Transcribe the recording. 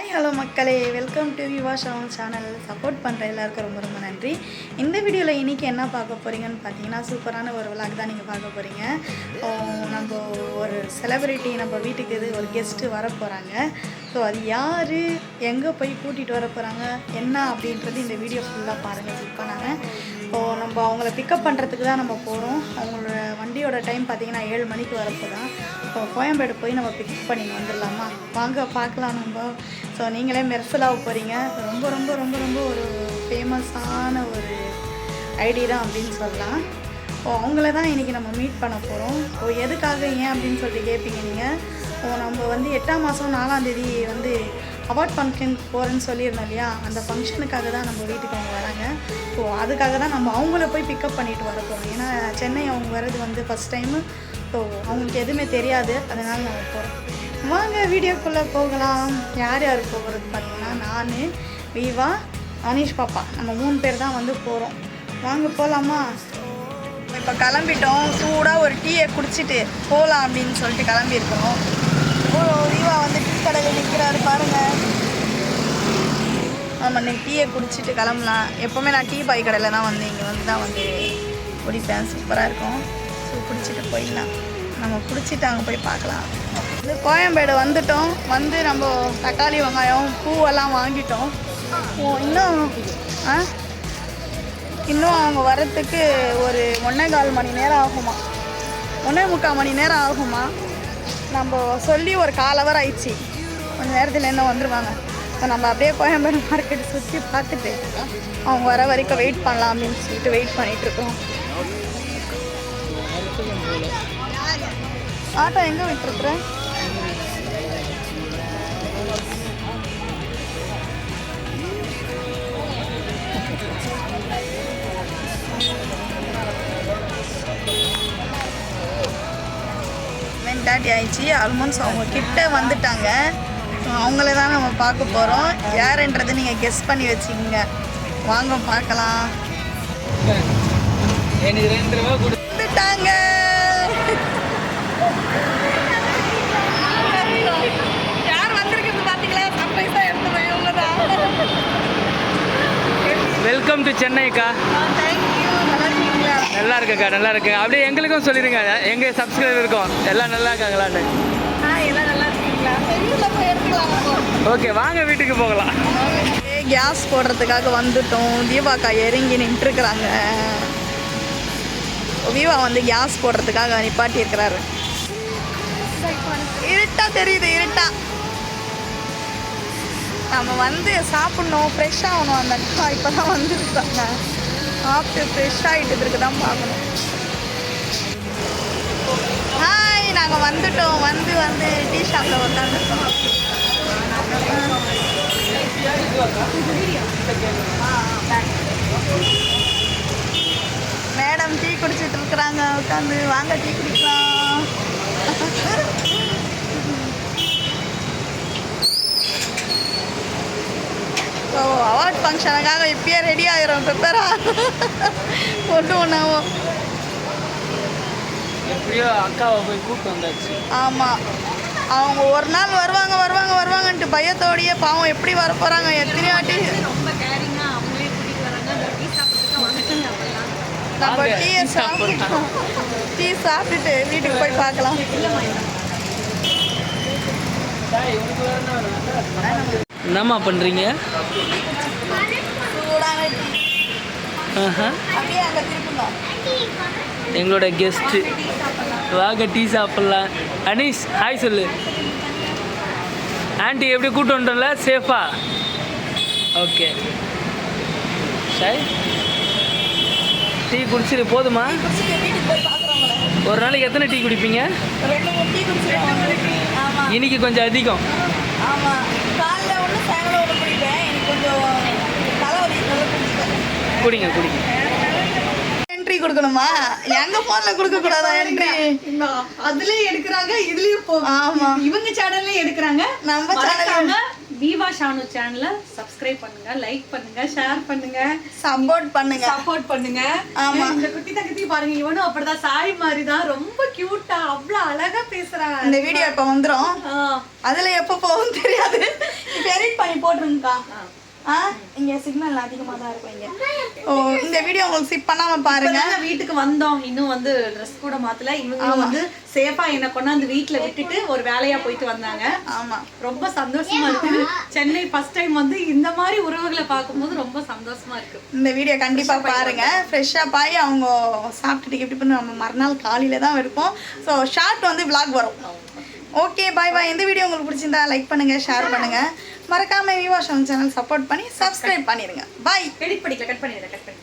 Hi hello மக்களே. Welcome to Yuva ஷவன் channel support பண்ணுற எல்லாருக்கும் ரொம்ப ரொம்ப நன்றி. இந்த வீடியோவில் இன்றைக்கி என்ன பார்க்க போகிறீங்கன்னு பார்த்தீங்கன்னா சூப்பரான ஒரு விளாக் தான் நீங்கள் பார்க்க போகிறீங்க நம்ம ஒரு செலிப்ரிட்டி நம்ம வீட்டுக்கு இது ஒரு கெஸ்ட்டு வர போகிறாங்க ஸோ அது யார்? எங்கே போய் கூட்டிகிட்டு வர போகிறாங்க என்ன அப்படின்றது இந்த வீடியோ ஃபுல்லாக பாருங்கள் கிளிக் பண்ணாங்க இப்போது நம்ம அவங்கள பிக்கப் பண்ணுறதுக்கு தான் நம்ம போகிறோம் அவங்களோட வண்டியோட டைம் பார்த்தீங்கன்னா ஏழு மணிக்கு வரப்போ தான் இப்போ கோயம்பேடு போய் நம்ம பிக்கப் பண்ணி வந்துடலாமா? வாங்க பார்க்கலாம் நம்ம. ஸோ நீங்களே மெர்சலாக போகிறீங்க ரொம்ப ரொம்ப ரொம்ப ரொம்ப ஒரு ஃபேமஸான ஒரு ஐடி தான் அப்படின்னு சொல்லலாம். ஓ அவங்கள தான் இன்றைக்கி நம்ம மீட் பண்ண போகிறோம் ஓ எதுக்காக ஏன் அப்படின்னு சொல்லிட்டு கேட்பீங்க நீங்கள் ஓ நம்ம வந்து எட்டாம் மாதம் நாலாம் தேதி வந்து அவார்ட் ஃபங்க்ஷன் போகிறேன்னு சொல்லியிருந்தோம் இல்லையா? அந்த ஃபங்க்ஷனுக்காக தான் நம்ம வீட்டுக்கு அவங்க வராங்க. ஸோ அதுக்காக தான் நம்ம அவங்கள போய் பிக்கப் பண்ணிட்டு வர போகிறோம் ஏன்னா சென்னை அவங்க வர்றது வந்து ஃபஸ்ட் டைமு ஸோ அவங்களுக்கு எதுவுமே தெரியாது. அதனால் நம்ம போகிறோம் வாங்க வீடியோக்குள்ளே போகலாம். யார் யார் போகிறது பார்த்தீங்கன்னா நான் வீவா அனீஷ் பாப்பா. நம்ம மூணு பேர் தான் வந்து போகிறோம் வாங்க போகலாமா இப்போ கிளம்பிட்டோம். சூடாக ஒரு டீயை குடிச்சிட்டு போகலாம் அப்படின்னு சொல்லிட்டு கிளம்பியிருக்கிறோம். விவா வீவா வந்து டீ கடையில் நிற்கிறாரு பாருங்கள் ஆமாம் டீயை குடிச்சிட்டு கிளம்பலாம். எப்போவுமே நான் டீ பாய் கடையில் தான் வந்து இங்கே வந்து தான் வந்து குடிப்பேன். சூப்பராக இருக்கும். ஸோ குடிச்சிட்டு போயிடலாம். நம்ம குடிச்சிட்டு அங்கே போய் பார்க்கலாம். இது கோயம்பேடு வந்துட்டோம். வந்து நம்ம தக்காளி வெங்காயம் பூவெல்லாம் வாங்கிட்டோம். இன்னும் ஆ? இன்னும் அவங்க வர்றதுக்கு ஒரு ஒன்றே கால் மணி நேரம் ஆகுமா? ஒன்றே முக்கால் மணி நேரம் ஆகுமா? நம்ம சொல்லி ஒரு கால் ஹவர் ஆயிடுச்சு. கொஞ்சம் நேரத்தில் என்ன வந்துடுவாங்க இப்போ நம்ம அப்படியே கோயம்பேடு மார்க்கெட் சுற்றி பார்த்துட்டு அவங்க வர வரைக்கும் வெயிட் பண்ணலாம் அப்படின்னு சொல்லிட்டு வெயிட் பண்ணிட்டு இருக்கோம். ஆட்டோ எங்கே விட்டுருக்குற? மென்டாட்டி ஆயிடுச்சு. ஆல்மோஸ்ட் அவங்க கிட்ட வந்துட்டாங்க. அவங்கள தான் நம்ம பார்க்க போகிறோம் யாருன்றதை நீங்கள் கெஸ் பண்ணி வச்சுக்கோங்க. வாங்க பார்க்கலாம். வந்துட்டாங்க. வெல்கம் டு சென்னைக்கா நல்லா இருக்குக்கா நல்லா இருக்கு அப்படியே எங்களுக்கும் சொல்லிடுங்க. எங்க சப்ஸ்கிரைபர் இருக்கும் எல்லாம் நல்லா இருக்காங்களான்னு. ஓகே வாங்க வீட்டுக்கு போகலாம். கேஸ் போடுறதுக்காக வந்துட்டோம். தீபாக்கா இறங்கி நின்றுருக்குறாங்க. வீவா வந்து கேஸ் போடுறதுக்காக நிப்பாட்டி இருக்கிறாரு இருட்டா தெரியுது இருட்டா. நம்ம வந்து சாப்பிட்ணும் ஃப்ரெஷ் ஆகணும் அந்த அக்கா இப்போ தான் வந்துருக்காங்க. சாப்பிட்டு ஃப்ரெஷ் ஆகிட்டு இருக்கு தான் பார்க்கணும். வந்துட்டோம் வந்து வந்து டீ ஷாப்பில் உட்காந்துருக்கோம் மேடம் டீ குடிச்சிட்டு இருக்கிறாங்க உட்காந்து வாங்க டீ குடிக்கலாம். ஸோ அவார்ட் ஃபங்க்ஷனுக்காக இப்பயே ரெடி ஆகிரும் ப்ரிப்பேரா ஒன்று ஒன்றாவும் எப்படியோ அக்காவை போய் கூப்பிட்டு வந்தாச்சு. ஆமாம் அவங்க ஒரு நாள் வருவாங்க வருவாங்க வருவாங்கன்ட்டு பயத்தோடையே பாவம் எப்படி வர போகிறாங்க எத்தனை வாட்டி. நம்ம டீயை. சாப்பிட்டோம் டீ சாப்பிட்டுட்டு வீட்டுக்கு போய் பார்க்கலாம். என்னம்மா பண்ணுறீங்க சூடான டீ ஆஹா அப்படியே அங்கே திருப்பணும் எங்களோட கெஸ்ட்டு வாங்க டீ சாப்பிட்லாம். அனீஷ் ஹாய் சொல்லு. ஆண்டி எப்படி கூட்டு வந்துட்டோம்ல? சேஃபா ஓகே சாய் டீ குடிச்சிட்டு போதுமா? ஒரு நாளைக்கு எத்தனை டீ குடிப்பீங்க? இன்னைக்கு கொஞ்சம் அதிகம். ஆமாம் காலைல ஒன்று சாயங்காலம் ஒன்று குடிப்பேன். எனக்கு கொஞ்சம் குடிங்க குடிங்க. என்ட்ரி கொடுக்கணுமா? எங்க போன்ல கொடுக்க கூடாதா என்ட்ரி அதுலயும் எடுக்கிறாங்க இதுலயும் போ ஆமா. இவங்க சேனல்லயும் எடுக்கிறாங்க. நம்ம சேனல் மறக்காம விவா ஷானு சேனலை சப்ஸ்கிரைப் பண்ணுங்க லைக் பண்ணுங்க ஷேர் பண்ணுங்க. சப்போர்ட் பண்ணுங்க. சப்போர்ட் பண்ணுங்க. ஆமா. இந்த குட்டி தங்கத்தி பாருங்க இவனும் அப்படிதான் சாய் மாதிரி தான் ரொம்ப கியூட்டா அவ்வளவு அழகா பேசுறாங்க இந்த வீடியோ இப்ப வந்துரும். அதுல எப்ப போகும் தெரியாது. இப்ப எடிட் போட்டுருங்கக்கா. ஆ இங்க சிக்னல் அதிகமாக தான் இருக்கும் இங்க. ஓ இந்த வீடியோ உங்களுக்கு ஸ்கிப் பண்ணாம பாருங்க. வீட்டுக்கு வந்தோம். இன்னும் வந்து ட்ரெஸ் கூட மாத்தல. இவங்களும் வந்து சேஃபா என்ன கொண்டாந்து வீட்ல விட்டுட்டு ஒரு வேலையா போயிட்டு வந்தாங்க. ஆமா. ரொம்ப சந்தோஷமா இருக்கு. சென்னை ஃபர்ஸ்ட் டைம் வந்து இந்த மாதிரி உறவுகளை பார்க்கும்போது ரொம்ப சந்தோஷமா இருக்கு. இந்த வீடியோ கண்டிப்பா பாருங்க. ஃப்ரெஷ்ஷாக பாய் அவங்க சாப்பிட்டுட்டு எப்படி பண்ணி நம்ம மறுநாள் காலையில தான் எடுப்போம் ஸோ ஷார்ட் வந்து vlog வரும். ஓகே பாய் பாய் இந்த வீடியோ உங்களுக்கு பிடிச்சிருந்தா லைக் பண்ணுங்க ஷேர் பண்ணுங்க. மறக்காம விவா சேனல் சப்போர்ட் பண்ணி சப்ஸ்கிரைப் பண்ணிருங்க. பாய் எடிட் பண்ணிக்கல கட் பண்ணிடுங்க கட் பண்ணி